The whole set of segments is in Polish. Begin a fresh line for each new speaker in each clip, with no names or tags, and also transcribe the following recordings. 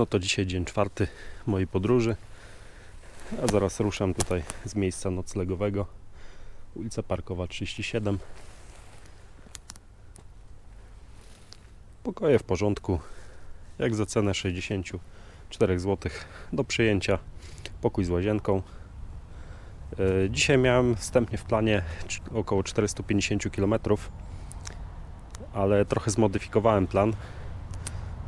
No to dzisiaj dzień czwarty mojej podróży. A zaraz ruszam tutaj z miejsca noclegowego. Ulica Parkowa 37. Pokoje w porządku. Jak za cenę 64 zł do przyjęcia. Pokój z łazienką. E, Dzisiaj miałem wstępnie w planie około 450 km, ale trochę zmodyfikowałem plan,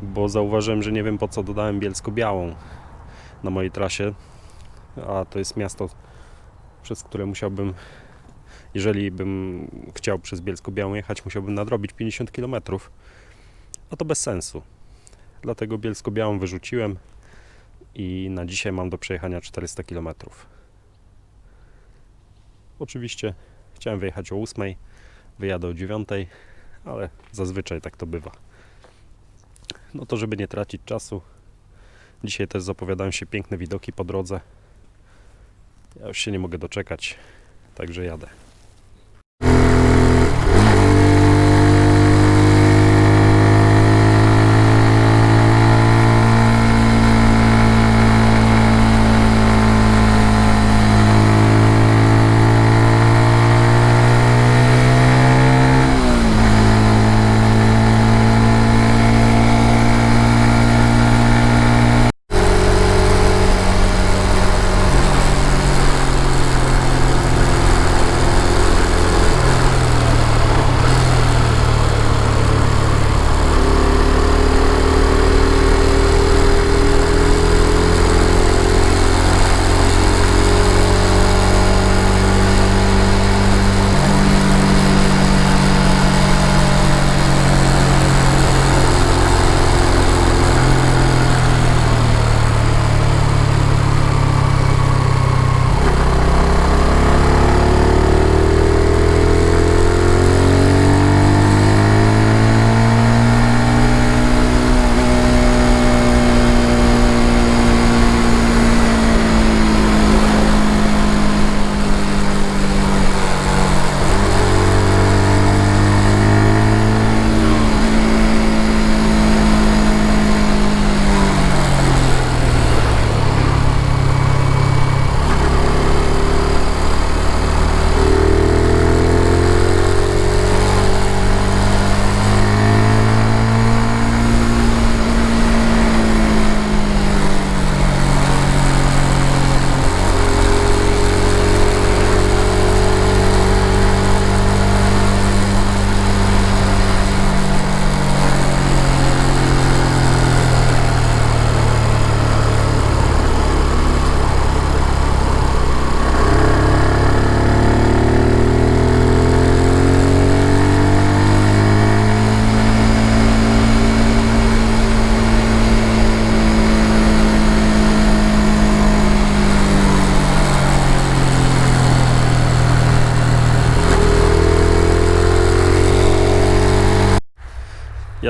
bo zauważyłem, że nie wiem po co dodałem Bielsko-Białą na mojej trasie, a to jest miasto, przez które musiałbym, jeżeli bym chciał przez Bielsko-Białą jechać, musiałbym nadrobić 50 km, a to bez sensu. Dlatego Bielsko-Białą wyrzuciłem i na dzisiaj mam do przejechania 400 km. Oczywiście chciałem wyjechać o 8, wyjadę o 9, ale zazwyczaj tak to bywa. No to żeby nie tracić czasu, dzisiaj też zapowiadają się piękne widoki po drodze. Ja już się nie mogę doczekać, także jadę.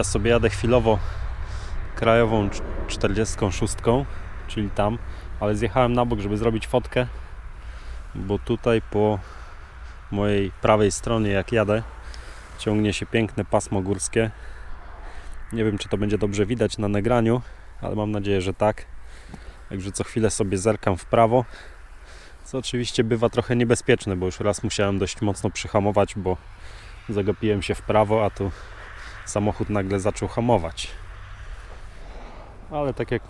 Ja sobie jadę chwilowo krajową cz- 46, czyli tam, ale zjechałem na bok, żeby zrobić fotkę, bo tutaj po mojej prawej stronie, jak jadę, ciągnie się piękne pasmo górskie. Nie wiem, czy to będzie dobrze widać na nagraniu, ale mam nadzieję, że tak. Także co chwilę sobie zerkam w prawo, co oczywiście bywa trochę niebezpieczne, bo już raz musiałem dość mocno przyhamować, bo zagapiłem się w prawo, a tu samochód nagle zaczął hamować. Ale tak jak,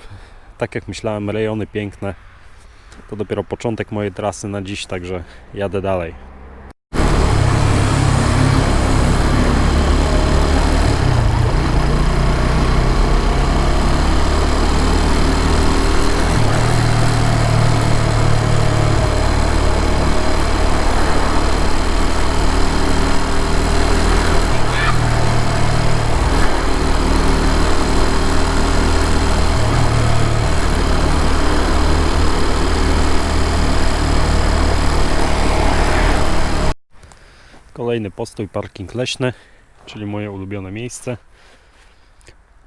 tak jak myślałem, rejony piękne. To dopiero początek mojej trasy na dziś, także jadę dalej. Kolejny postój, parking leśny, czyli moje ulubione miejsce.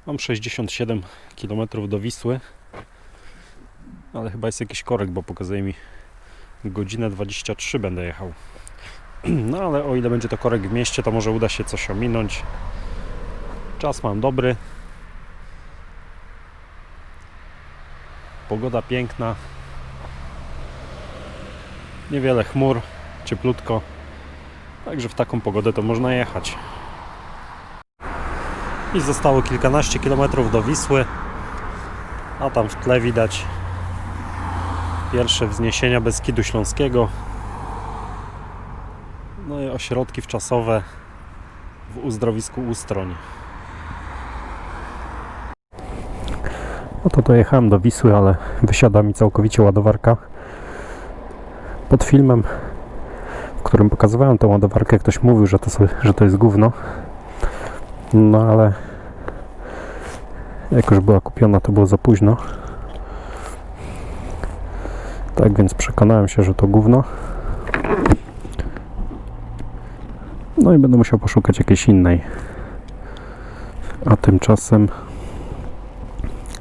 Mam 67 km do Wisły, ale chyba jest jakiś korek, bo pokazuje mi godzinę 23 będę jechał. No ale o ile będzie to korek w mieście, to może uda się coś ominąć. Czas mam dobry. Pogoda piękna. Niewiele chmur, cieplutko. Także w taką pogodę to można jechać. I zostało kilkanaście kilometrów do Wisły. A tam w tle widać pierwsze wzniesienia Beskidu Śląskiego. No i ośrodki wczasowe w uzdrowisku Ustroń. No to dojechałem do Wisły, ale wysiada mi całkowicie ładowarka. Pod filmem, którym pokazywałem tą ładowarkę, ktoś mówił, że to, że to jest gówno. No ale jak już była kupiona, to było za późno. Tak więc przekonałem się, że to gówno. No i będę musiał poszukać jakiejś innej. A tymczasem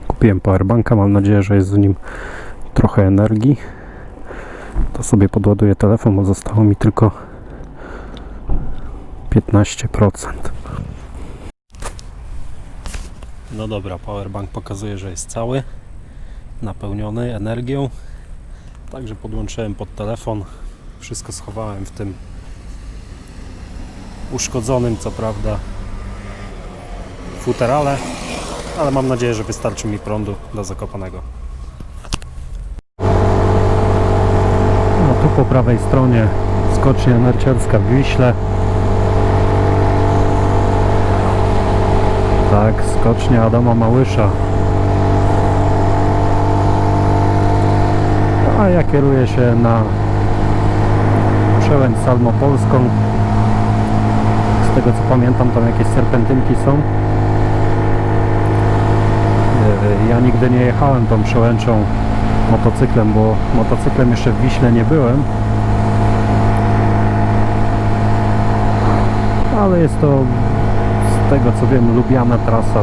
kupiłem powerbanka. Mam nadzieję, że jest w nim trochę energii. To sobie podładuję telefon, bo zostało mi tylko 15%. No dobra, powerbank pokazuje, że jest cały, napełniony energią. Także podłączyłem pod telefon. Wszystko schowałem w tym uszkodzonym, co prawda, futerale, ale mam nadzieję, że wystarczy mi prądu do Zakopanego. No tu po prawej stronie skocznia narciarska w Wiśle. Tak, skocznia Adama Małysza. A ja kieruję się na przełęcz Salmopolską. Z tego co pamiętam, tam jakieś serpentynki są. Yy, Ja nigdy nie jechałem tą przełęczą motocyklem, bo motocyklem jeszcze w Wiśle nie byłem. Ale jest to z tego co wiem lubiana trasa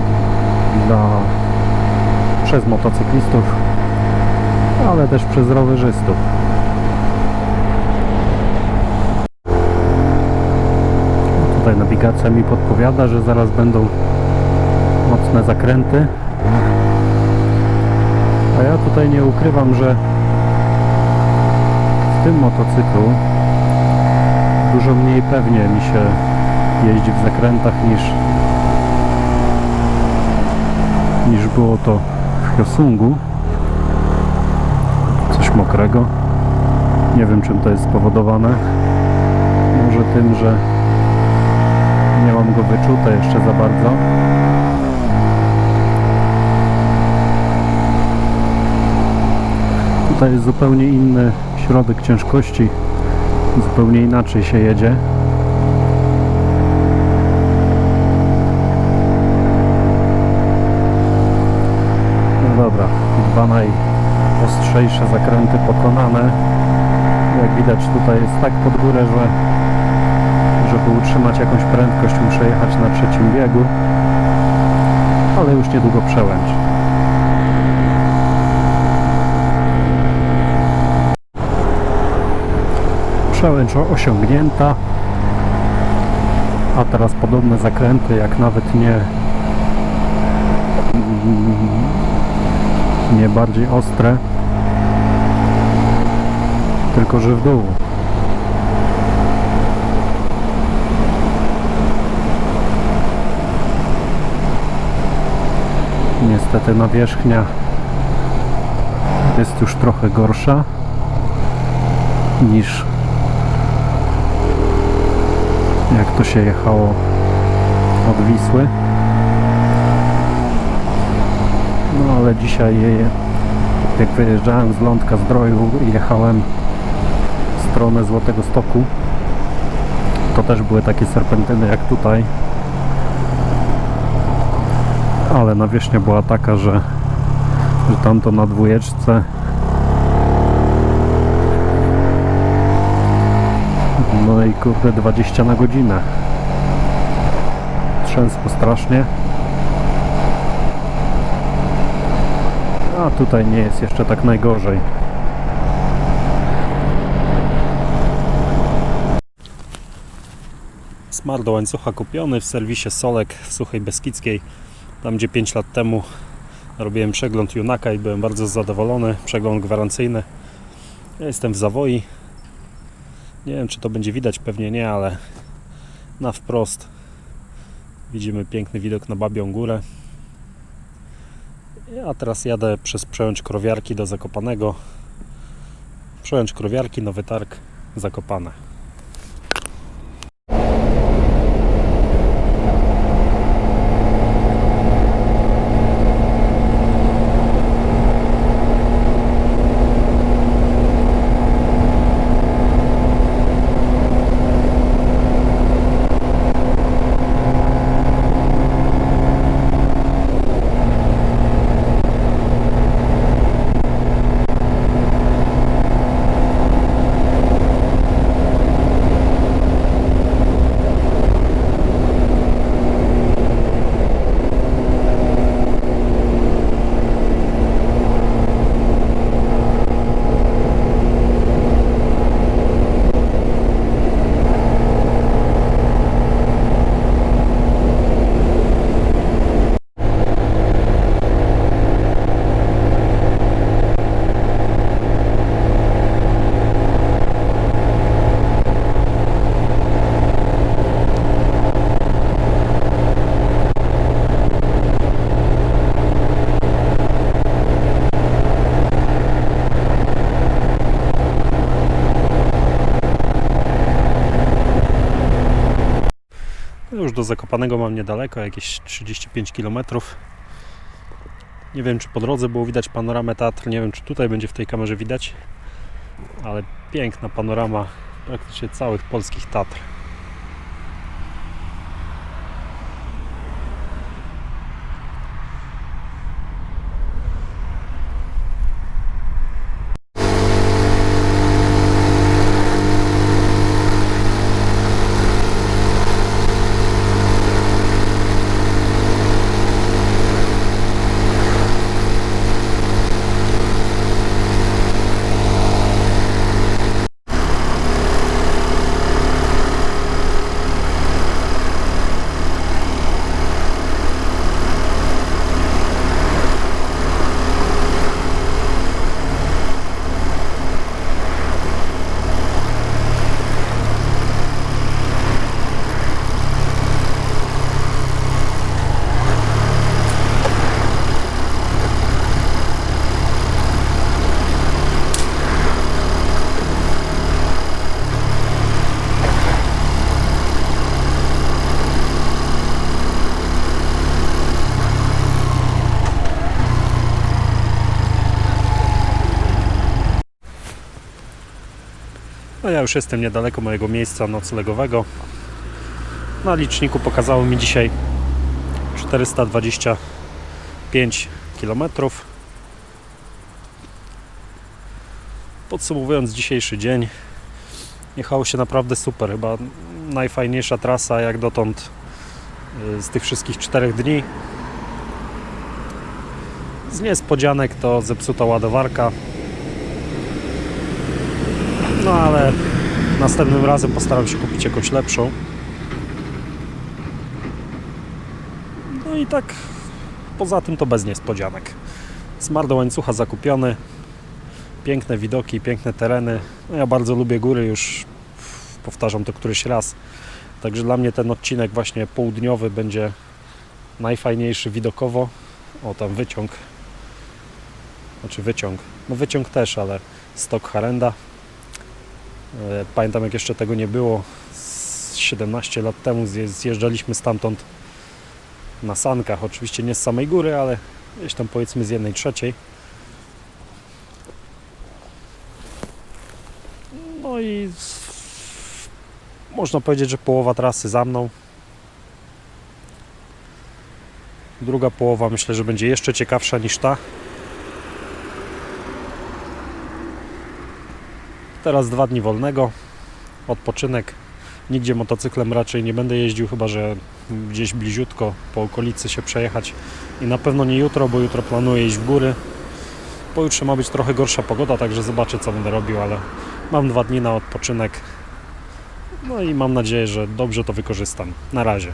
dla przez motocyklistów, ale też przez rowerzystów. Tutaj nawigacja mi podpowiada, że zaraz będą mocne zakręty. A ja tutaj nie ukrywam, że w tym motocyklu dużo mniej pewnie mi się jeździ w zakrętach niż niż było to w Hyosungu. Coś mokrego. Nie wiem czym to jest spowodowane. Może tym, że nie mam go wyczute jeszcze za bardzo. Tutaj jest zupełnie inny środek ciężkości. Zupełnie inaczej się jedzie. No dobra, dwa najostrzejsze zakręty pokonane. Jak widać tutaj jest tak pod górę, że żeby utrzymać jakąś prędkość muszę jechać na trzecim biegu. Ale już niedługo przełęcz. O- osiągnięta. A teraz podobne zakręty, jak nawet nie nie bardziej ostre, tylko że w dół. Niestety nawierzchnia jest już trochę gorsza niż to się jechało od Wisły. No ale dzisiaj jak wyjeżdżałem z Lądka Zdroju i jechałem w stronę Złotego Stoku to też były takie serpentyny jak tutaj ale nawierzchnia była taka, że, że tamto na dwójeczce no i kurde 20 na godzinę trzęsło strasznie a tutaj nie jest jeszcze tak najgorzej Smar do łańcucha kupiony w serwisie Solek w Suchej Beskidzkiej tam gdzie 5 lat temu Robiłem przegląd Junaka i byłem bardzo zadowolony. Przegląd gwarancyjny. Ja jestem w Zawoi. Nie wiem, czy to będzie widać, pewnie nie, ale na wprost widzimy piękny widok na Babią Górę. Ja teraz jadę przez przełęcz krowiarki do Zakopanego. Przełęcz krowiarki, nowy targ, Zakopane. Do Zakopanego mam niedaleko, jakieś 35 km. Nie wiem, czy po drodze było widać panoramę Tatr, nie wiem, czy tutaj będzie w tej kamerze widać, ale piękna panorama praktycznie całych polskich Tatr. No ja już jestem niedaleko mojego miejsca noclegowego. Na liczniku pokazało mi dzisiaj 425 km. Podsumowując dzisiejszy dzień, jechało się naprawdę super. Chyba najfajniejsza trasa jak dotąd y, z tych wszystkich czterech dni. Z niespodzianek to zepsuta ładowarka, no ale następnym razem postaram się kupić jakąś lepszą. No i tak poza tym to bez niespodzianek. Smar do łańcucha zakupiony. Piękne widoki, piękne tereny. No ja bardzo lubię góry, już powtarzam to któryś raz. Także dla mnie ten odcinek właśnie południowy będzie najfajniejszy widokowo. O, tam wyciąg. Znaczy wyciąg. No wyciąg też, ale stok Harenda. E, Pamiętam jak jeszcze tego nie było. z 17 lat temu zje- zjeżdżaliśmy stamtąd na sankach. Oczywiście nie z samej góry, ale gdzieś tam powiedzmy z jednej trzeciej. No i można powiedzieć, że połowa trasy za mną. Druga połowa myślę, że będzie jeszcze ciekawsza niż ta. Teraz dwa dni wolnego, odpoczynek. Nigdzie motocyklem raczej nie będę jeździł, chyba że gdzieś bliziutko po okolicy się przejechać. I na pewno nie jutro, bo jutro planuję iść w góry. Pojutrze ma być trochę gorsza pogoda, także zobaczę co będę robił, ale mam dwa dni na odpoczynek. No i mam nadzieję, że dobrze to wykorzystam. Na razie.